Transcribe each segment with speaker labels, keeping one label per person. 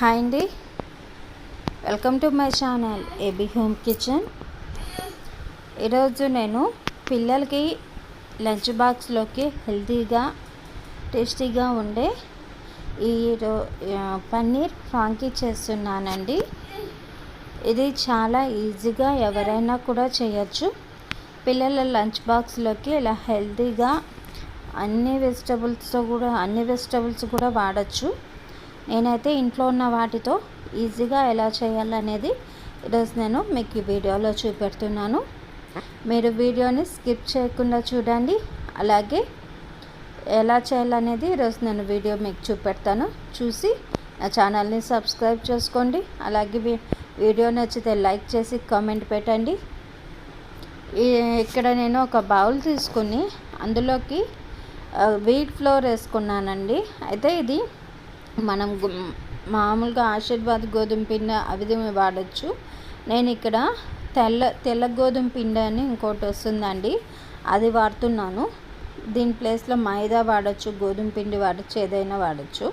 Speaker 1: Hi అండి. Welcome to my channel AB home kitchen. ఈరోజు నేను పిల్లలకి లంచ్ బాక్స్లోకి హెల్తీగా టేస్టీగా ఉండే ఈ పన్నీర్ ఫ్రాంకీ చేస్తున్నానండి. ఇది చాలా ఈజీగా ఎవరైనా కూడా చేయొచ్చు. పిల్లల లంచ్ బాక్స్లోకి ఇలా హెల్తీగా అన్ని వెజిటబుల్స్తో కూడా అన్ని వెజిటబుల్స్ కూడా వాడచ్చు. నేనైతే ఇంట్లో ఉన్న వాటితో ఈజీగా ఎలా చేయాలనేది ఈరోజు నేను మీకు ఈ వీడియోలో చూపెడుతున్నాను. మీరు వీడియోని స్కిప్ చేయకుండా చూడండి. అలాగే ఎలా చేయాలనేది ఈరోజు నేను వీడియో మీకు చూపెడతాను. చూసి నా ఛానల్ని సబ్స్క్రైబ్ చేసుకోండి. అలాగే వీడియో నచ్చితే లైక్ చేసి కామెంట్ పెట్టండి. ఇక్కడ నేను ఒక బౌల్ తీసుకుని అందులోకి వీట్ ఫ్లోర్ వేసుకున్నానండి. అయితే ఇది మనం మామూలుగా ఆశీర్వాద్ గోధుమ పిండి అవి వాడచ్చు. నేను ఇక్కడ తెల్ల తెల్ల గోధుమ పిండి అని ఇంకోటి వస్తుందండి. అది వాడుతున్నాను. దీని ప్లేస్లో మైదా వాడచ్చు గోధుమ పిండి వాడచ్చు ఏదైనా వాడచ్చు.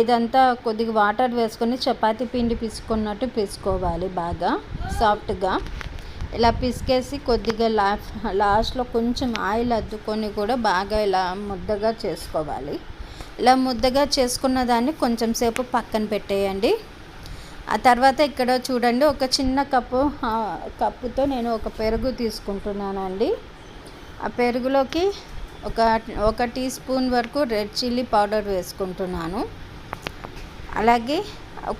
Speaker 1: ఇదంతా కొద్దిగా వాటర్ వేసుకొని చపాతీ పిండి పిసుకున్నట్టు పిసుకోవాలి బాగా సాఫ్ట్గా. ఇలా పిసికేసి కొద్దిగా లా లాస్ట్లో కొంచెం ఆయిల్ అద్దుకొని కూడా బాగా ఇలా ముద్దగా చేసుకోవాలి. ఇలా ముద్దగా చేసుకున్న దాన్ని కొంచెం సేపు పక్కన పెట్టేయండి. ఆ తర్వాత ఇక్కడ చూడండి ఒక చిన్న కప్పు కప్పుతో నేను ఒక పెరుగు తీసుకుంటున్నానండి. ఆ పెరుగులోకి ఒక ఒక టీ స్పూన్ వరకు రెడ్ చిల్లీ పౌడర్ వేసుకుంటున్నాను. అలాగే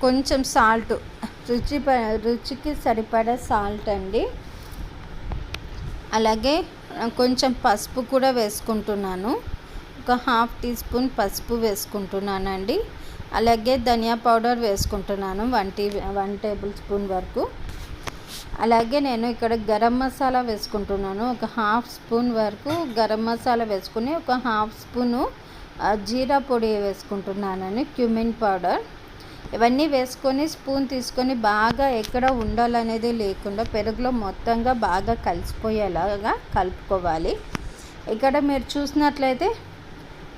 Speaker 1: కొంచెం సాల్ట్ రుచి రుచికి సరిపడా సాల్ట్ అండి. అలాగే కొంచెం పసుపు కూడా వేసుకుంటున్నాను. ఒక హాఫ్ టీ స్పూన్ పసుపు వేసుకుంటున్నానండి. అలాగే ధనియా పౌడర్ వేసుకుంటున్నాను one tea one tablespoon వరకు. అలాగే నేను ఇక్కడ గరం మసాలా వేసుకుంటున్నాను ఒక హాఫ్ స్పూన్ వరకు గరం మసాలా వేసుకుని ఒక హాఫ్ స్పూను జీరా పొడి వేసుకుంటున్నానని క్యూమిన్ పౌడర్. ఇవన్నీ వేసుకొని స్పూన్ తీసుకొని బాగా ఎక్కడ ఉండాలనేది లేకుండా పెరుగులో మొత్తంగా బాగా కలిసిపోయేలాగా కలుపుకోవాలి. ఇక్కడ మీరు చూసినట్లయితే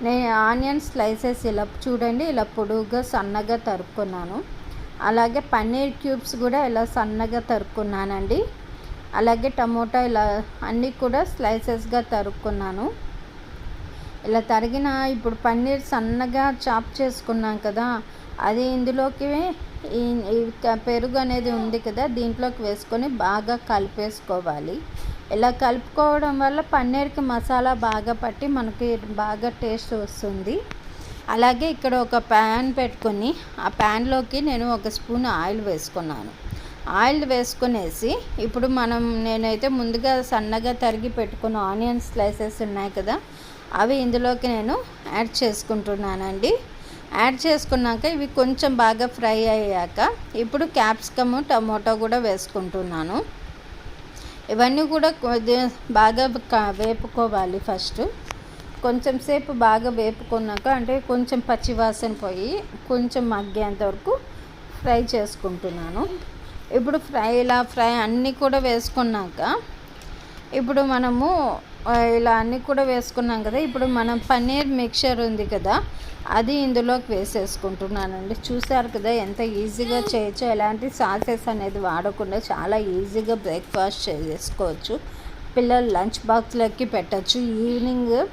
Speaker 1: నేను ఆనియన్ స్లైసెస్ ఇలా చూడండి ఇలా పొడువుగా సన్నగా తరుక్కున్నాను. అలాగే పన్నీర్ క్యూబ్స్ కూడా ఇలా సన్నగా తరుక్కున్నానండి. అలాగే టమోటా ఇలా అన్నీ కూడా స్లైసెస్గా తరుక్కున్నాను. ఇలా తరిగిన ఇప్పుడు పన్నీర్ సన్నగా చాప్ చేసుకున్నాం కదా అది ఇందులోకి పెరుగు అనేది ఉంది కదా దీంట్లోకి వేసుకొని బాగా కలిపేసుకోవాలి. ఇలా కలుపుకోవడం వల్ల పన్నీర్కి మసాలా బాగా పట్టి మనకి బాగా టేస్ట్ వస్తుంది. అలాగే ఇక్కడ ఒక ప్యాన్ పెట్టుకొని ఆ ప్యాన్లోకి నేను ఒక స్పూన్ ఆయిల్ వేసుకున్నాను. ఆయిల్ వేసుకునేసి ఇప్పుడు మనం నేనైతే ముందుగా సన్నగా తరిగి పెట్టుకున్న ఆనియన్ స్లైసెస్ ఉన్నాయి కదా అవి ఇందులోకి నేను యాడ్ చేసుకుంటున్నానండి. యాడ్ చేసుకున్నాక ఇవి కొంచెం బాగా ఫ్రై అయ్యాక ఇప్పుడు క్యాప్సికమ్ టమోటో కూడా వేసుకుంటున్నాను. ఇవన్నీ కూడా బాగా వేపుకోవాలి ఫస్ట్. కొంచెం సేపు బాగా వేపుకున్నాక అంటే కొంచెం పచ్చివాసన పోయి కొంచెం మగ్గేంత వరకు ఫ్రై చేసుకుంటున్నాను. ఇప్పుడు ఫ్రై ఇలా ఫ్రై అన్నీ కూడా వేసుకున్నాక ఇప్పుడు మనము ఇలా అన్నీ కూడా వేసుకున్నాం కదా. ఇప్పుడు మనం పన్నీర్ మిక్చర్ ఉంది కదా అది ఇందులోకి వేసేసుకుంటున్నానండి. చూసారు కదా ఎంత ఈజీగా చేయొచ్చు ఎలాంటి సాసెస్ అనేది వాడకుండా చాలా ఈజీగా బ్రేక్ఫాస్ట్ చేసుకోవచ్చు. పిల్లలు లంచ్ బాక్స్లోకి పెట్టచ్చు. ఈవినింగ్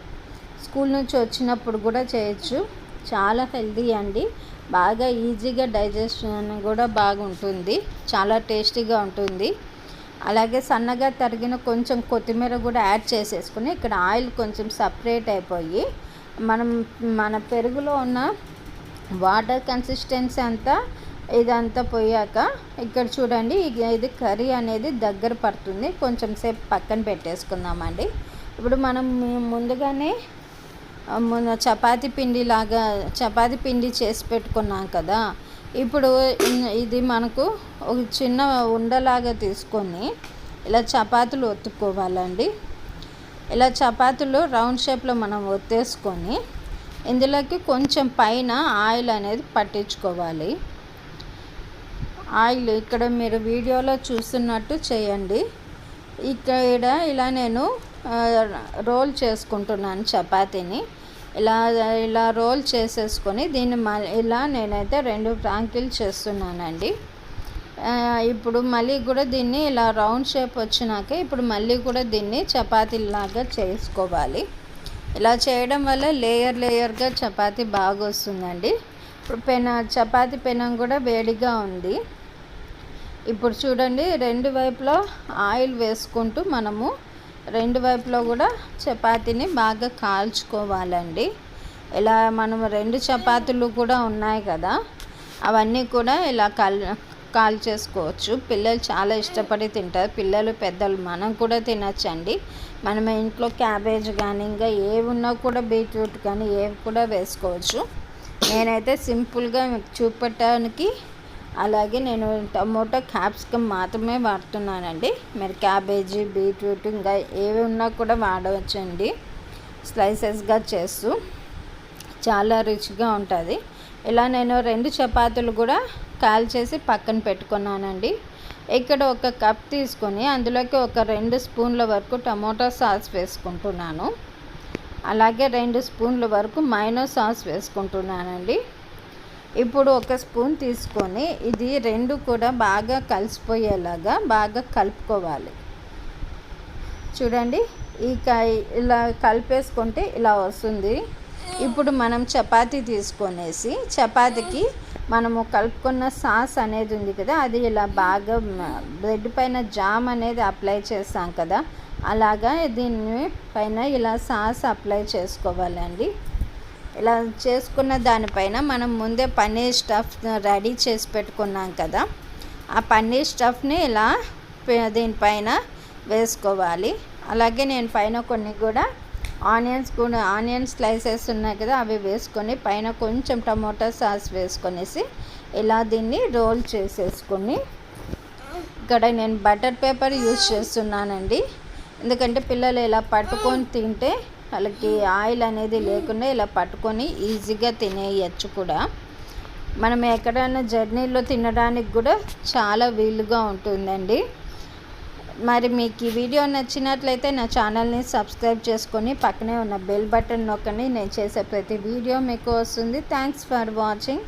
Speaker 1: స్కూల్ నుంచి వచ్చినప్పుడు కూడా చేయొచ్చు. చాలా హెల్తీ అండి. బాగా ఈజీగా డైజెషన్ కూడా బాగుంటుంది. చాలా టేస్టీగా ఉంటుంది. అలాగే సన్నగా తరిగిన కొంచెం కొత్తిమీర కూడా యాడ్ చేసేసుకుని ఇక్కడ ఆయిల్ కొంచెం సపరేట్ అయిపోయి మనం మన పెరుగులో ఉన్న వాటర్ కన్సిస్టెన్సీ అంతా ఇదంతా పోయాక ఇక్కడ చూడండి ఇది కర్రీ అనేది దగ్గర పడుతుంది. కొంచెం సేపు పక్కన పెట్టేసుకుందామండి. ఇప్పుడు మనం ముందుగానే మొన్న చపాతి పిండి లాగా చపాతి పిండి చేసి పెట్టుకున్నాం కదా. ఇప్పుడు ఇది మనకు ఒక చిన్న ఉండలాగా తీసుకొని ఇలా చపాతీలు ఒత్తుకోవాలండి. ఇలా చపాతీలు రౌండ్ షేప్లో మనం ఒత్తేసుకొని ఇందులోకి కొంచెం పైన ఆయిల్ అనేది పట్టించుకోవాలి. ఆయిల్ ఇక్కడ మీరు వీడియోలో చూస్తున్నట్టు చేయండి. ఇక్కడ ఇలా నేను రోల్ చేసుకుంటున్నాను చపాతీని. ఇలా ఇలా రోల్ చేసేసుకొని దీన్ని మ- ఇలా నేనైతే రెండు ప్రాంకిల్ చేస్తున్నానండి. ఇప్పుడు మళ్ళీ కూడా దీన్ని ఇలా రౌండ్ షేప్ వచ్చినాక ఇప్పుడు మళ్ళీ కూడా దీన్ని చపాతీలాగా చేసుకోవాలి. ఇలా చేయడం వల్ల లేయర్ లేయర్గా చపాతీ బాగా వస్తుందండి ఇప్పుడు పెన చపాతీ పెనం కూడా వేడిగా ఉంది. ఇప్పుడు చూడండి రెండు వైపులా ఆయిల్ వేసుకుంటూ మనము రెండు వైపులో కూడా చపాతీని బాగా కాల్చుకోవాలండి. ఇలా మనం రెండు చపాతీలు కూడా ఉన్నాయి కదా అవన్నీ కూడా ఇలా కాల్ కాల్ చేసుకోవచ్చు పిల్లలు చాలా ఇష్టపడి తింటారు. పిల్లలు పెద్దలు మనం కూడా తినచ్చండి. మనం ఇంట్లో క్యాబేజ్ కానీ ఇంకా ఏవి ఉన్నా కూడా బీట్రూట్ కానీ ఏవి కూడా వేసుకోవచ్చు. నేనైతే సింపుల్గా మీకు చూపెట్టడానికి అలాగే నేను టమోటా క్యాప్సికమ్ మాత్రమే వాడుతున్నానండి. మీరు క్యాబేజీ బీట్రూట్ ఇంకా ఏవి ఉన్నా కూడా వాడవచ్చండి. స్లైసెస్గా చేస్తూ చాలా రుచిగా ఉంటుంది. ఇలా నేను రెండు చపాతీలు కూడా కాల్ చేసి పక్కన పెట్టుకున్నానండి. ఇక్కడ ఒక కప్ తీసుకొని అందులోకి ఒక రెండు స్పూన్ల వరకు టమోటా సాస్ వేసుకుంటున్నాను. అలాగే రెండు స్పూన్ల వరకు మైనో సాస్ వేసుకుంటున్నానండి. ఇప్పుడు ఒక స్పూన్ తీసుకొని ఇది రెండు కూడా బాగా కలిసిపోయేలాగా బాగా కలుపుకోవాలి. చూడండి ఈ కాయ ఇలా కలిపేసుకుంటే ఇలా వస్తుంది. ఇప్పుడు మనం చపాతీ తీసుకొనేసి చపాతీకి మనము కలుపుకున్న సాస్ అనేది ఉంది కదా అది ఇలా బాగా బ్రెడ్ పైన జామ్ అనేది అప్లై చేస్తాం కదా అలాగా దీన్ని పైన ఇలా సాస్ అప్లై చేసుకోవాలండి. ఇలా చేసుకున్న దానిపైన మనం ముందే పన్నీర్ స్టఫ్ రెడీ చేసి పెట్టుకున్నాం కదా ఆ పన్నీర్ స్టఫ్ని ఇలా దీనిపైన వేసుకోవాలి. అలాగే నేను పైన కొన్ని కూడా ఆనియన్స్ కూడా ఆనియన్ స్లైసెస్ ఉన్నాయి కదా అవి వేసుకొని పైన కొంచెం టమోటా సాస్ వేసుకొనేసి ఇలా దీన్ని రోల్ చేసేసుకొని ఇక్కడ నేను బటర్ పేపర్ యూజ్ చేస్తున్నానండి. ఎందుకంటే పిల్లలు ఇలా పట్టుకొని తింటే వాళ్ళకి ఆయిల్ అనేది లేకుండా ఇలా పట్టుకొని ఈజీగా తినేయచ్చు కూడా. మనం ఎక్కడైనా జర్నీలో తినడానికి కూడా చాలా వీలుగా ఉంటుందండి. మరి మీకు ఈ వీడియో నచ్చినట్లయితే నా ఛానల్ని సబ్స్క్రైబ్ చేసుకొని పక్కనే ఉన్న బెల్ బటన్ నొక్కండి. నేను చేసే ప్రతి వీడియో మీకు వస్తుంది. Thanks for watching.